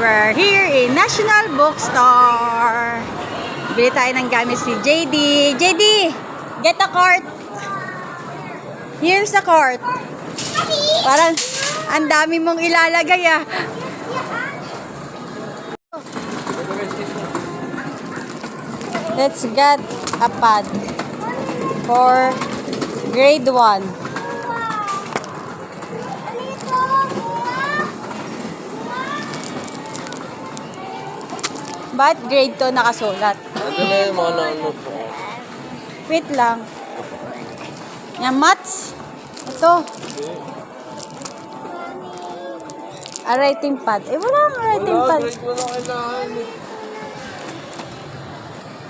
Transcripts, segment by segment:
We're here in National Bookstore. Bili tayo ng gamit si JD. JD, get a cart. Here's a cart. Parang ang dami mong ilalagay ah. Let's get a pad for grade 1. Ba't grade 2 nakasulat? Ito na yung mga ano po. Wait lang. Yan, mats. Ito. A writing pad. Eh, wala ang writing Wala, pad. grade kailangan eh.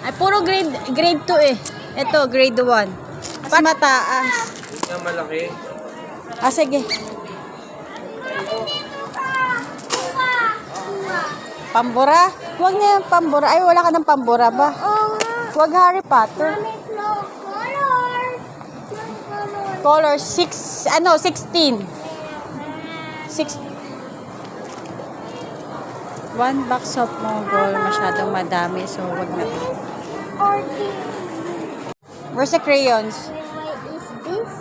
Ay, puro grade grade 2 eh. Ito, grade 1. Mas mataas. Na malaki. Ah, sige. Pambura? Huwag na yung pambura. Ay, wala ka ng pambura ba? Huwag Harry Potter. Color 6, ano, 16. 6. One box of Mongol. Masyadong madami. So, wag na. Where's the crayons? is this?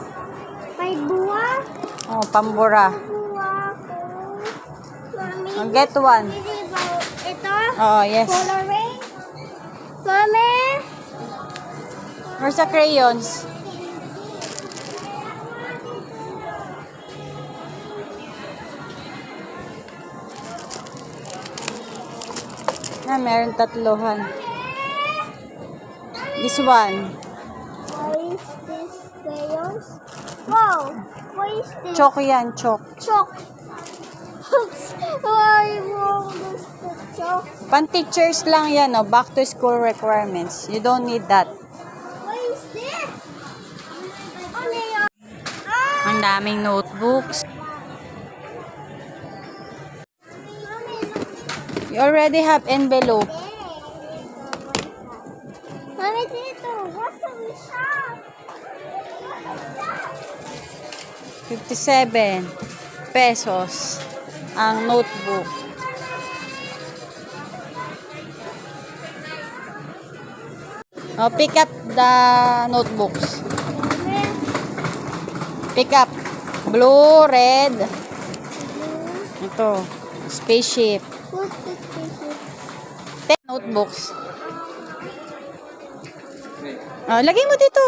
May buwa? Oh, pambura. Buwa ko. Mami, get one. Oh, yes. Coloring? Mami? Where's the crayons? Ah, meron tatlohan. This one. What is this crayons? Wow! What is this? Chalk yan, chalk. Chalk. Oops! This the chalk? Pan-teachers lang yan, oh. Back to school requirements. You don't need that. What is this? Ang daming notebooks. You already have envelope. Mami, dito. What's the shop? 57 pesos ang notebook. Oh, pick up the notebooks. Pick up. Blue, red. Ito. Spaceship. What's this picture? 10 notebooks. Oh, lagay mo dito.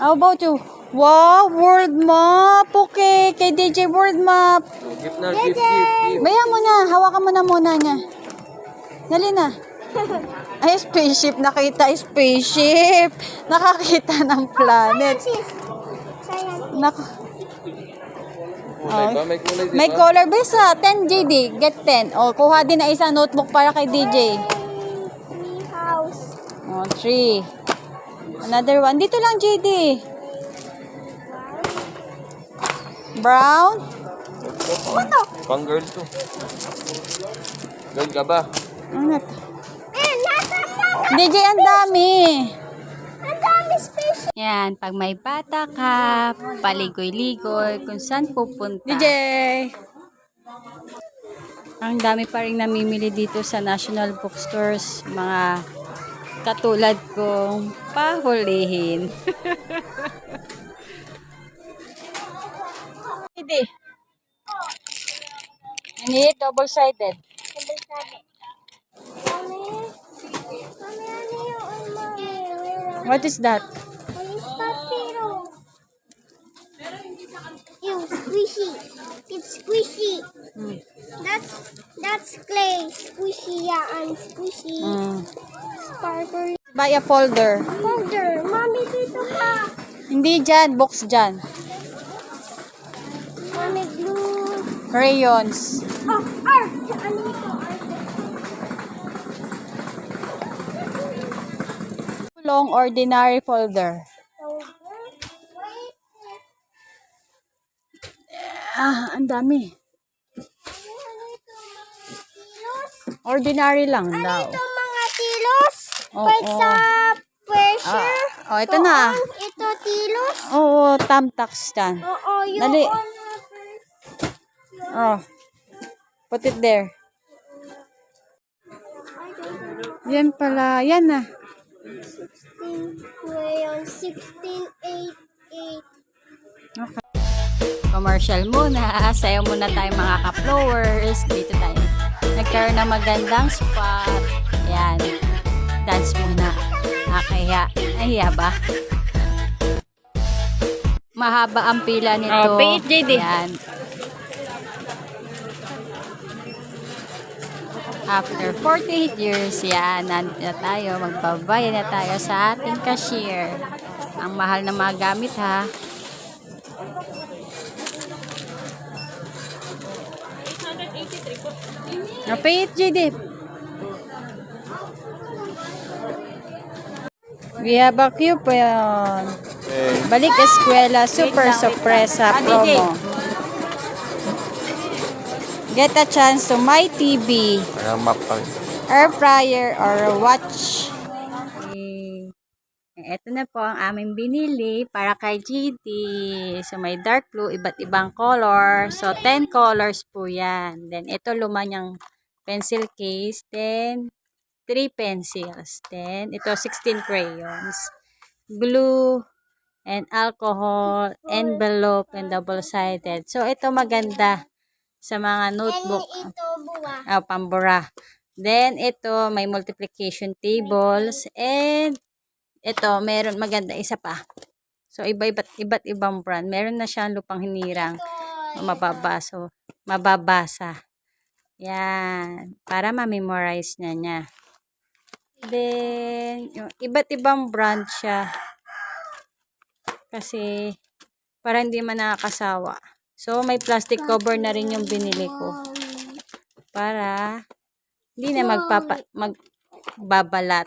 How about you? Wow, world map. Okay, kay DJ world map. Gift na, gift, gift, gift. Bayan mo na, hawakan mo na muna niya. Dali na. Ay, spaceship. Nakita, spaceship. Nakakita ng planet. Nak Kulay ba? May kulay di may ba? color base ha. 10 JD. Get 10. O, kuha din na isang notebook para kay DJ. Tree house. O, 3. Another one. Dito lang, JD. Brown. Ano? Pang girl to. Girl ka ba? Ano to? DJ, ang dami. Ang dami space. Yan, pag may bata ka, paligoy-ligoy, kung saan pupunta. DJ! Ang dami pa rin namimili dito sa National Bookstores, mga katulad kong pahulihin. Hindi. I need double-sided. Sabi sabi. Mami. Mami, ano yung mami? Where What is that? What is that pero? Ew, squishy. It's squishy. Hmm. That's that's clay. Squishy, yeah, and squishy. Mm. Sparkly. Buy a folder. Folder. Mami, dito ka. Hindi dyan, books dyan. Mami, glue. Crayons. Oh, art. Ano Long ordinary folder. Ah, ang dami. Ano? Ordinary lang Ano daw. ito mga tilos? Oo. Pag sa pressure. Ah, oh, ito na. Doon, ito tilos. Oo, thumbtacks yan. Oo, yung Dali. on Oh. Put it there. Yan pala. Yan na. 16 crayon, 16, 8, 8. Commercial muna. Sayo muna tayo mga ka-flowers. Dito tayo. Nagkaroon ng magandang spot. Yan. Dance muna. Nakakaya. Nahiya ba? Mahaba ang pila nito. Oh, pay it, JD. Yan. After 48 years, yan, nandito na tayo, magbabayad na tayo sa ating cashier. Ang mahal ng mga gamit ha. Napay it, JD. We have a coupon. Balik eskwela, super sorpresa promo. Get a chance to my TV, air fryer, or watch. Ito na po ang aming binili para kay GT. So, may dark blue, iba't ibang color. So, 10 colors po yan. Then, ito luma niyang pencil case. Then, 3 pencils. Then, ito 16 crayons. Glue, and alcohol, envelope, and double-sided. So, ito maganda sa mga notebook. And ito, buwa. Ah, pambura. Then, ito, may multiplication tables. And, ito, meron maganda isa pa. So, iba-iba't iba't ibang brand. Meron na siyang lupang hinirang na mababasa. Mababasa. Yan. Para ma-memorize na niya. Then, yung iba't ibang brand siya. Kasi, para hindi man nakakasawa. So, may plastic cover na rin yung binili ko. Para, hindi na magpapa, magbabalat.